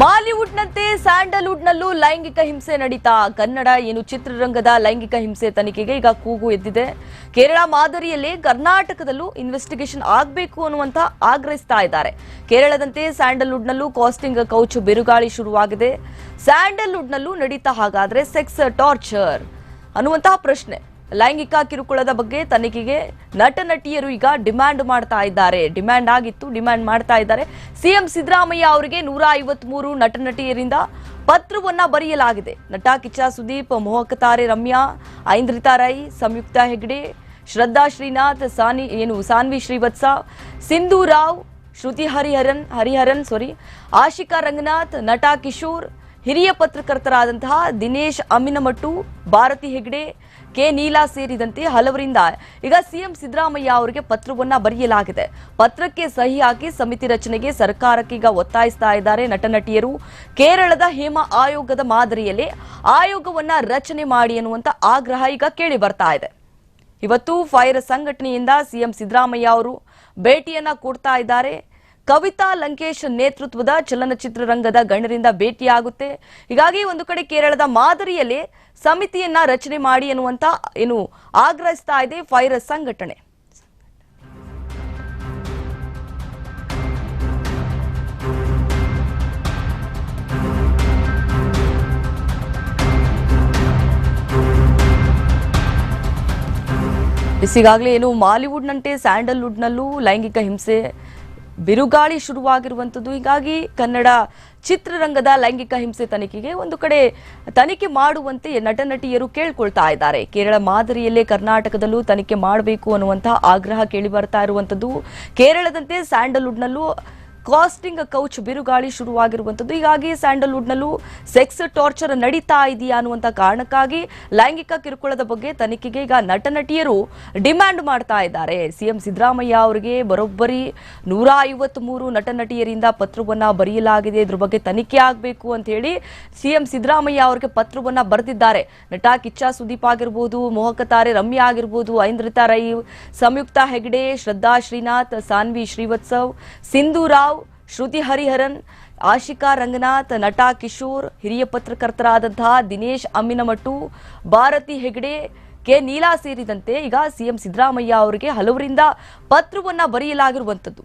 ಮಾಲಿವುಡ್ನಂತೆ ಸ್ಯಾಂಡಲ್ವುಡ್ನಲ್ಲೂ ಲೈಂಗಿಕ ಹಿಂಸೆ ನಡೀತಾ, ಕನ್ನಡ ಏನು ಚಿತ್ರರಂಗದ ಲೈಂಗಿಕ ಹಿಂಸೆ ತನಿಖೆಗೆ ಈಗ ಕೂಗು ಎದ್ದಿದೆ. ಕೇರಳ ಮಾದರಿಯಲ್ಲೇ ಕರ್ನಾಟಕದಲ್ಲೂ ಇನ್ವೆಸ್ಟಿಗೇಷನ್ ಆಗಬೇಕು ಅನ್ನುವಂತ ಆಗ್ರಹಿಸ್ತಾ ಇದ್ದಾರೆ. ಕೇರಳದಂತೆ ಸ್ಯಾಂಡಲ್ವುಡ್ನಲ್ಲೂ ಕಾಸ್ಟಿಂಗ್ ಕೌಚ್ ಬಿರುಗಾಳಿ ಶುರುವಾಗಿದೆ. ಸ್ಯಾಂಡಲ್ವುಡ್ನಲ್ಲೂ ನಡೀತಾ ಹಾಗಾದ್ರೆ ಸೆಕ್ಸ್ ಟಾರ್ಚರ್ ಅನ್ನುವಂತಹ ಪ್ರಶ್ನೆ. ಲೈಂಗಿಕ ಕಿರುಕುಳದ ಬಗ್ಗೆ ತನಿಖೆಗೆ ನಟ ನಟಿಯರು ಈಗ ಡಿಮ್ಯಾಂಡ್ ಮಾಡ್ತಾ ಇದ್ದಾರೆ. ಡಿಮ್ಯಾಂಡ್ ಆಗಿತ್ತು, ಡಿಮ್ಯಾಂಡ್ ಮಾಡ್ತಾ ಇದ್ದಾರೆ. ಸಿಎಂ ಸಿದ್ದರಾಮಯ್ಯ ಅವರಿಗೆ ನೂರ ಐವತ್ಮೂರು ನಟ ನಟಿಯರಿಂದ ಪತ್ರವನ್ನ ಬರೆಯಲಾಗಿದೆ. ನಟ ಕಿಚ್ಚ ಸುದೀಪ್ ಮೋಹಕ ತಾರೆ ರಮ್ಯಾ, ಐಂದ್ರಿತಾ ರೈ, ಸಂಯುಕ್ತ ಹೆಗ್ಡೆ, ಶ್ರದ್ಧಾ ಶ್ರೀನಾಥ್, ಸಾನಿ ಏನು, ಸಾನ್ವಿ ಶ್ರೀವತ್ಸ, ಸಿಂಧು ರಾವ್, ಶ್ರುತಿ ಹರಿಹರನ್ ಹರಿಹರನ್ ಸಾರಿ ಆಶಿಕಾ ರಂಗನಾಥ್, ನಟ ಕಿಶೋರ್ ಹಿರಿಯ ಪತ್ರಕರ್ತರಾದಂತಹ ದಿನೇಶ್, ಅಮಿನಮಟ್ಟು, ಭಾರತಿ ಹೆಗ್ಡೆ, ಕೆ ನೀಲಾ ಸೇರಿದಂತೆ ಹಲವರಿಂದ ಈಗ ಸಿಎಂ ಸಿದ್ದರಾಮಯ್ಯ ಅವರಿಗೆ ಪತ್ರವನ್ನ ಬರೆಯಲಾಗಿದೆ. ಪತ್ರಕ್ಕೆ ಸಹಿ ಹಾಕಿ ಸಮಿತಿ ರಚನೆಗೆ ಸರ್ಕಾರಕ್ಕೆ ಈಗ ಒತ್ತಾಯಿಸ್ತಾ ಇದ್ದಾರೆ ನಟ ನಟಿಯರು ಕೇರಳದ ಹೇಮಾ ಆಯೋಗದ ಮಾದರಿಯಲ್ಲಿ ಆಯೋಗವನ್ನ ರಚನೆ ಮಾಡಿ ಅನ್ನುವಂತ ಆಗ್ರಹ ಈಗ ಕೇಳಿ ಬರ್ತಾ ಇದೆ. ಇವತ್ತು ಫೈರ್ ಸಂಘಟನೆಯಿಂದ ಸಿಎಂ ಸಿದ್ದರಾಮಯ್ಯ ಅವರು ಭೇಟಿಯನ್ನ ಕೊಡ್ತಾ ಇದ್ದಾರೆ. ಕವಿತಾ ಲಂಕೇಶ್ ನೇತೃತ್ವದ ಚಲನಚಿತ್ರರಂಗದ ಗಣ್ಯರಿಂದ ಭೇಟಿಯಾಗುತ್ತೆ. ಹೀಗಾಗಿ ಒಂದು ಕಡೆ ಕೇರಳದ ಮಾದರಿಯಲ್ಲಿ ಸಮಿತಿಯನ್ನ ರಚನೆ ಮಾಡಿ ಎನ್ನುವಂತ ಏನು ಆಗ್ರಹಿಸ್ತಾ ಇದೆ ಫೈರ್ ಸಂಘಟನೆ. ಈಗಾಗಲೇ ಏನು ಮಾಲಿವುಡ್ನಂತೆ ಸ್ಯಾಂಡಲ್ವುಡ್ನಲ್ಲೂ ಲೈಂಗಿಕ ಹಿಂಸೆ ಬಿರುಗಾಳಿ ಶುರುವಾಗಿರುವಂಥದ್ದು ಹೀಗಾಗಿ ಕನ್ನಡ ಚಿತ್ರರಂಗದ ಲೈಂಗಿಕ ಹಿಂಸೆ ತನಿಖೆಗೆ ಒಂದು ಕಡೆ ತನಿಖೆ ಮಾಡುವಂತೆ ನಟ ನಟಿಯರು ಕೇಳ್ಕೊಳ್ತಾ ಇದ್ದಾರೆ. ಕೇರಳ ಮಾದರಿಯಲ್ಲೇ ಕರ್ನಾಟಕದಲ್ಲೂ ತನಿಖೆ ಮಾಡಬೇಕು ಅನ್ನುವಂತಹ ಆಗ್ರಹ ಕೇಳಿ ಬರ್ತಾ ಇರುವಂಥದ್ದು ಕೇರಳದಂತೆ ಸ್ಯಾಂಡಲ್ವುಡ್ನಲ್ಲೂ ಕಾಸ್ಟಿಂಗ್ ಕೌಚ್ ಬಿರುಗಾಳಿ ಶುರುವಾಗಿರುವಂಥದ್ದು. ಹೀಗಾಗಿ ಸ್ಯಾಂಡಲ್ವುಡ್ನಲ್ಲೂ ಸೆಕ್ಸ್ ಟಾರ್ಚರ್ ನಡೀತಾ ಇದೆಯಾ ಅನ್ನುವಂಥ ಕಾರಣಕ್ಕಾಗಿ ಲೈಂಗಿಕ ಕಿರುಕುಳದ ಬಗ್ಗೆ ತನಿಖೆಗೆ ಈಗ ನಟ ನಟಿಯರು ಡಿಮ್ಯಾಂಡ್ ಮಾಡ್ತಾ ಇದ್ದಾರೆ. ಸಿಎಂ ಸಿದ್ದರಾಮಯ್ಯ ಅವರಿಗೆ ಬರೋಬ್ಬರಿ ನೂರ ಮೂರು ನಟ ನಟಿಯರಿಂದ ಪತ್ರವನ್ನ ಬರೆಯಲಾಗಿದೆ. ಇದ್ರ ಬಗ್ಗೆ ತನಿಖೆ ಆಗಬೇಕು ಅಂತ ಹೇಳಿ ಸಿಎಂ ಸಿದ್ದರಾಮಯ್ಯ ಅವರಿಗೆ ಪತ್ರವನ್ನ ಬರೆದಿದ್ದಾರೆ. ನಟ ಕಿಚ್ಚ ಸುದೀಪ್ ಆಗಿರ್ಬೋದು ಮೋಹಕ ತಾರೆ ರಮ್ಯಾ ಆಗಿರ್ಬೋದು, ಐಂದ್ರಿತಾ ರೈ, ಸಂಯುಕ್ತ ಹೆಗ್ಡೆ, ಶ್ರದ್ಧಾ ಶ್ರೀನಾಥ್, ಸಾನ್ವಿ ಶ್ರೀವತ್ಸವ್, ಸಿಂಧು ರಾವ್ ಶ್ರುತಿ ಹರಿಹರನ್, ಆಶಿಕಾ ರಂಗನಾಥ್, ನಟ ಕಿಶೋರ್, ಹಿರಿಯ ಪತ್ರಕರ್ತರಾದಂತಹ ದಿನೇಶ್ ಅಮ್ಮಿನಮಟ್ಟು, ಭಾರತಿ ಹೆಗ್ಡೆ, ಕೆ ನೀಲಾ ಸೇರಿದಂತೆ ಈಗ ಸಿಎಂ ಸಿದ್ದರಾಮಯ್ಯ ಅವರಿಗೆ ಹಲವರಿಂದ ಪತ್ರವನ್ನು ಬರೆಯಲಾಗಿರುವಂಥದ್ದು.